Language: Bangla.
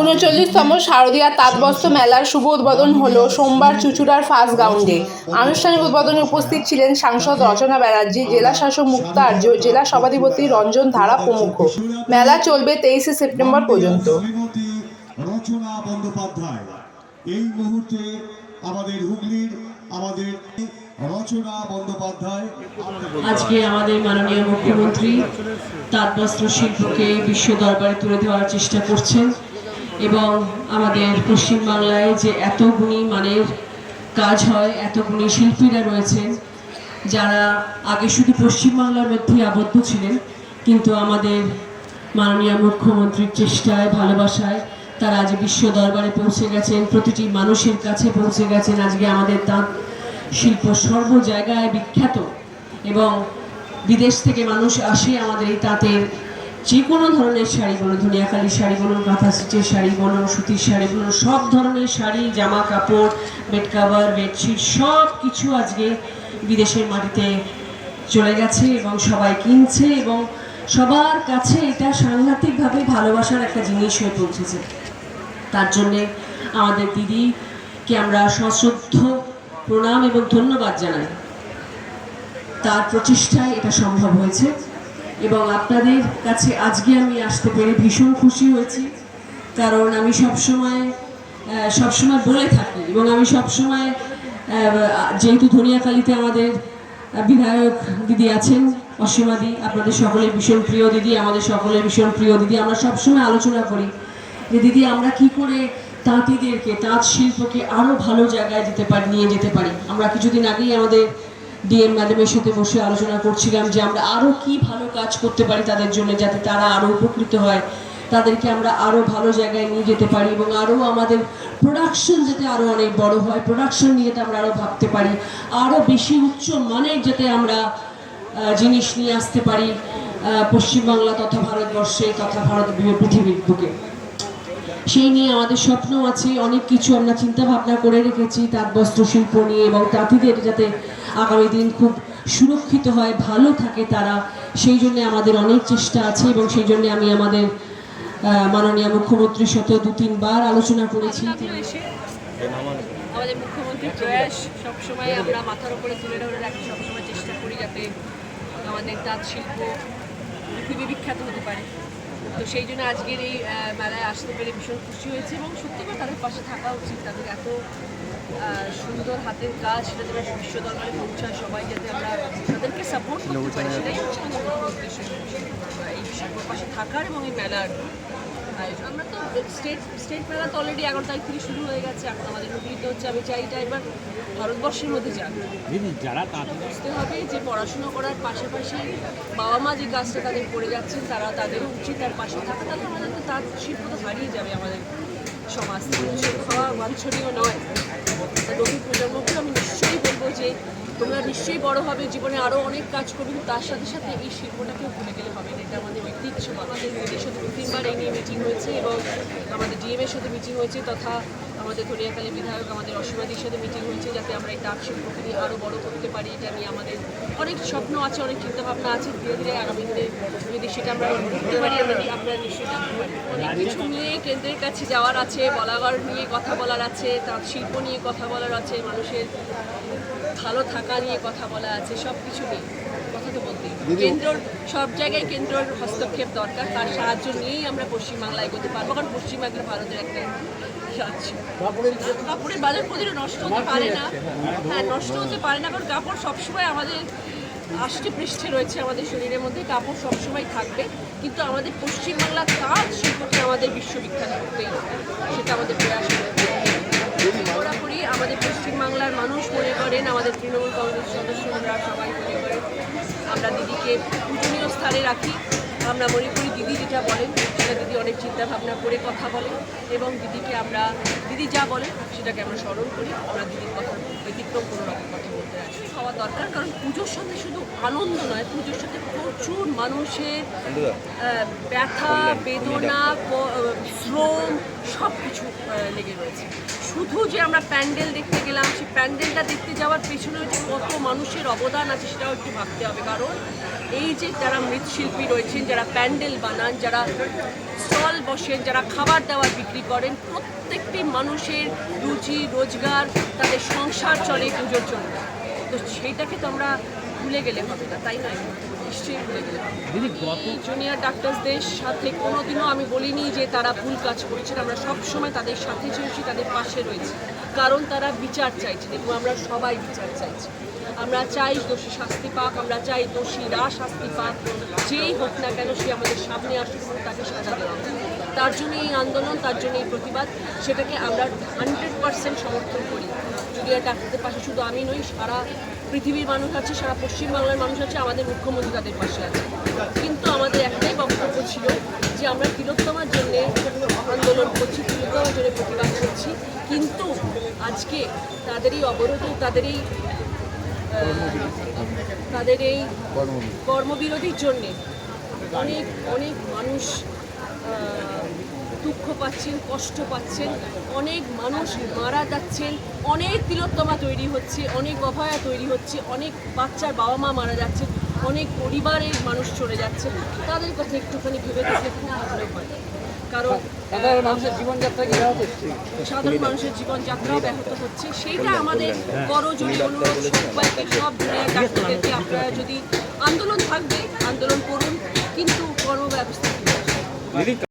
উনচল্লিশতম শারদীয়া তাঁতবস্ত্র মেলার শুভ উদ্বোধন হল সোমবার চুচুড়ার ফার্স্ট গ্রাউন্ডে আনুষ্ঠানিক উদ্বোধনে উপস্থিত ছিলেন সাংসদ রচনা ব্যানার্জি জেলা শাসক মুক্তা আর্য জেলা সভাধিপতি রঞ্জন ধারা প্রমুখ। মেলা চলবে তেইশে সেপ্টেম্বর পর্যন্ত। রচনা বন্দ্যোপাধ্যায়। এই মুহূর্তে আমাদের হুগলির আমাদের রচনা বন্দ্যোপাধ্যায় আজকে আমাদের মাননীয় মুখ্যমন্ত্রী তাঁতবস্ত্র শিল্পকে বিশ্ব দরবারে তুলে ধরার চেষ্টা করছেন। এবং আমাদের পশ্চিমবাংলায় যে এত গুণী মানের কাজ হয়, এত গুণী শিল্পীরা রয়েছেন, যারা আগে শুধু পশ্চিমবাংলার মধ্যে আবদ্ধ ছিলেন, কিন্তু আমাদের মাননীয় মুখ্যমন্ত্রীর চেষ্টায়, ভালোবাসায় তারা আজ বিশ্ব দরবারে পৌঁছে গেছেন, প্রতিটি মানুষের কাছে পৌঁছে গেছেন। আজকে আমাদের তাঁত শিল্প সর্ব জায়গায় বিখ্যাত এবং বিদেশ থেকে মানুষ আসে আমাদের এই তাঁতের যে কোনো ধরনের শাড়ি বলুন ধনিয়াখালির শাড়ি বলুন কাঁথা স্টিচের শাড়ি বলুন, সুতির শাড়ি বলুন, সব ধরনের শাড়ি, জামা কাপড়, বেড কাভার, বেডশিট, সব কিছু আজকে বিদেশের মাটিতে চলে গেছে এবং সবাই কিনছে এবং সবার কাছে এটা সাংঘাতিকভাবে ভালোবাসার একটা জিনিস হয়ে পৌঁছেছে। তার জন্যে আমাদের দিদিকে আমরা সশ্রদ্ধ, প্রণাম এবং ধন্যবাদ জানাই। তার প্রচেষ্টায় এটা সম্ভব হয়েছে। এবং আপনাদের কাছে আজকে আমি আসতে পেরে ভীষণ খুশি হয়েছি। কারণ আমি সবসময় সবসময় বলে থাকি এবং আমি সবসময় যেহেতু ধনিয়াকালীতে আমাদের বিধায়ক দিদি আছেন অসীমাদি আপনাদের সকলের ভীষণ প্রিয় দিদি, আমাদের সকলের ভীষণ প্রিয় দিদি, আমরা সবসময় আলোচনা করি যে দিদি, আমরা কি করে তাঁতিদেরকে, তাঁত শিল্পকে আরও ভালো জায়গায় যেতে পারি, নিয়ে যেতে পারি? আমরা কিছুদিন আগেই আমাদের ডিএম ম্যাডামের সাথে বসে আলোচনা করছিলাম যে আমরা আরও কি ভালো কাজ করতে পারি তাদের জন্য যাতে তারা আরও উপকৃত হয়, তাদেরকে আমরা আরও ভালো জায়গায় নিয়ে যেতে পারি এবং আরও আমাদের প্রোডাকশন যাতে আরও অনেক বড় হয় প্রোডাকশন নিয়ে আমরা আরও ভাবতে পারি আরও বেশি উচ্চ মানের যাতে আমরা জিনিস নিয়ে আসতে পারি পশ্চিমবাংলা তথা ভারতবর্ষে তথা ভারত পৃথিবীর বুকে। সেই নিয়ে আমাদের স্বপ্ন আছে, অনেক কিছু আমরা চিন্তা ভাবনা করে রেখেছি, তাঁত বস্ত্র শিল্প নিয়ে এবং তাঁতিদের যাতে আগামী দিন খুব সুরক্ষিত হয়, ভালো থাকে তারা। সেই জন্য আমাদের অনেক চেষ্টা আছে এবং সেই জন্য আমি আমাদের মাননীয় মুখ্যমন্ত্রীর সাথে দু, তিনবার আলোচনা করেছি। আমাদের মুখ্যমন্ত্রীর প্রয়াস, সবসময় আমরা মাথার উপরে তুলে ধরে রাখি, সবসময় চেষ্টা করি যাতে আমাদের তাঁত শিল্প পৃথিবী বিখ্যাত হতে পারে। তো সেই জন্য আজকের এই মেলায় আসতে পেরে ভীষণ খুশি হয়েছে এবং সত্যি তাদের পাশে থাকা উচিত, তাদের এত সুন্দর হাতের কাজ সেটা যাতে বিশ্ব দরবারে পৌঁছায় সবাই যাতে আমরা তাদেরকে সাপোর্ট করতে পারি সেটাই উদ্দেশ্য। এই শিল্পের পাশে থাকার এবং এই মেলার আমরা তো স্টেট স্টেট মেলা তো অলরেডি এগারো তারিখ থেকে শুরু হয়ে গেছে এখন আমাদের হুগলিতে হচ্ছে আমি চাই এটা এবার ভারতবর্ষের মধ্যে যাক। যারা বুঝতে হবে যে পড়াশুনো করার পাশাপাশি বাবা মা যে কাজটা তাদের করে যাচ্ছেন তারা তাদেরও উচিত তার পাশে থাকা তাহলে আমাদের তো তার শিল্প তো হারিয়ে যাবে আমাদের। সমাজ থেকে খাওয়া বাঞ্ছনীয় নয়। নতুন প্রজন্মকেও আমি নিশ্চয়ই বলব যে, তোমরা নিশ্চয়ই বড় হবে, জীবনে আরও অনেক কাজ করবে তার সাথে সাথে এই শিল্পটাকেও ভুলে গেলে হবে এটা আমাদের ঐতিহ্য। আমাদের দিদির সাথে দু তিনবার এই নিয়ে মিটিং হয়েছে এবং আমাদের ডিএমের সাথে মিটিং হয়েছে তথা আমাদের ধরিয়াকালী বিধায়ক আমাদের অসীমাদির সাথে মিটিং হয়েছে যাতে আমরা এই তাঁত শিল্পকে নিয়ে আরও বড় করতে পারি। এটা নিয়ে আমাদের অনেক স্বপ্ন আছে অনেক চিন্তাভাবনা আছে। ধীরে ধীরে আগামী দিনে যদি সেটা আমরা করতে পারি আমরা নিশ্চয়ই পারি। অনেক কিছু নিয়ে কেন্দ্রের কাছে যাওয়ার আছে বলাগড় নিয়ে কথা বলার আছে তাঁত শিল্প নিয়ে কথা বলার আছে মানুষের ভালো থাকা নিয়ে কথা বলা আছে সব কিছু নিয়ে। কথা তো বলতেই হবে। কেন্দ্রর সব জায়গায় কেন্দ্রর হস্তক্ষেপ দরকার তার সাহায্য নিয়েই আমরা পশ্চিমবাংলায় এগোতে পারব। কারণ পশ্চিমবাংলা ভারতের একটা কাপড়ের বাজার প্রতিদিন নষ্ট হতে পারে না। হ্যাঁ নষ্ট হতে পারে না কারণ কাপড় সবসময় আমাদের আষ্টে পৃষ্ঠে রয়েছে আমাদের শরীরের মধ্যে কাপড় সবসময় থাকবে। কিন্তু আমাদের পশ্চিমবাংলার তাঁত শিল্পকে আমাদের বিশ্ববিখ্যাত করতেই সেটা আমাদের প্রয়াস পুরোপুরি আমাদের পশ্চিমবাংলার মানুষ মনে করেন আমাদের তৃণমূল কংগ্রেস সদস্যরা সবাই মনে করেন আমরা দিদিকে পূজনীয় স্থানে রাখি। আমরা মনে করি দিদি যেটা বলেন চিন্তা ভাবনা করে কথা বলে এবং দিদিকে আমরা, দিদি যা বলে সেটাকে আমরা স্মরণ করি। আমরা দিদির কথা ব্যতিক্রম কোনো রকম কথা বলতে রাজি হওয়া দরকার, কারণ পুজোর সাথে শুধু আনন্দ নয়, পুজোর সাথে প্রচুর মানুষের ব্যথা বেদনা শ্রম সব কিছু লেগে রয়েছে। শুধু যে আমরা প্যান্ডেল দেখতে গেলাম সেই প্যান্ডেলটা দেখতে যাওয়ার পেছনে যে কত মানুষের অবদান আছে সেটাও একটু ভাবতে হবে। কারণ এই যে যারা মৃৎশিল্পী রয়েছেন যারা প্যান্ডেল বানান যারা স্টল বসেন যারা খাবার দাবার বিক্রি করেন প্রত্যেকটি মানুষের রুচি রোজগার তাদের সংসার চলে পুজোর জন্য। তো সেইটাকে তো আমরা ভুলে গেলে হবে না তাই নয়? নিশ্চয়ই ভুলে গেলে হবে দিদি গত জুনিয়র ডাক্তারসদের সাথে কোনোদিনও আমি বলিনি যে তারা ভুল কাজ করেছেন। আমরা সব সময় তাদের সাথে চলছি তাদের পাশে রয়েছি। কারণ তারা বিচার চাইছেন এবং আমরা সবাই বিচার চাইছি। আমরা চাই দোষী শাস্তি পাক আমরা চাই দোষীরা শাস্তি পাক। যেই হোক না কেন সে আমাদের সামনে আসুক তাকে সাজা দেওয়া তার জন্য এই আন্দোলন তার জন্য এই প্রতিবাদ সেটাকে আমরা হান্ড্রেড পার্সেন্ট সমর্থন করি। জুনিয়র ডাক্তারদের পাশে শুধু আমি নই সারা পৃথিবীর মানুষ আছে সারা পশ্চিমবাংলার মানুষ আছে আমাদের মুখ্যমন্ত্রী তাদের পাশে আছে। কিন্তু আমাদের একটাই বক্তব্য ছিল যে আমরা তিলোত্তমার জন্য আন্দোলন করছি তিলোত্তমার জন্য প্রতিবাদ করছি। কিন্তু আজকে তাদের এই অবরোধ তাদের এই তাদের এই কর্মবিরতির জন্যে অনেক অনেক মানুষ দুঃখ পাচ্ছেন কষ্ট পাচ্ছেন অনেক মানুষ মারা যাচ্ছেন অনেক তিলোত্তমা তৈরি হচ্ছে অনেক অভয়া তৈরি হচ্ছে অনেক বাচ্চার বাবা মা মারা যাচ্ছে অনেক পরিবারের মানুষ চলে যাচ্ছে। তাদের কথা একটুখানি ভেবে দেখলে খুব ভালো হয়। কারণ সাধারণ মানুষের জীবনযাত্রা কি ব্যাহত হচ্ছে? সাধারণ মানুষের জীবনযাত্রাও ব্যাহত হচ্ছে। সেইটা আমাদের করজোড়ে অনুরোধ সবাইকে সব ডাক্তারদেরকে আপনারা যদি আন্দোলন থাকবে আন্দোলন করুন কিন্তু কর্মব্যবস্থা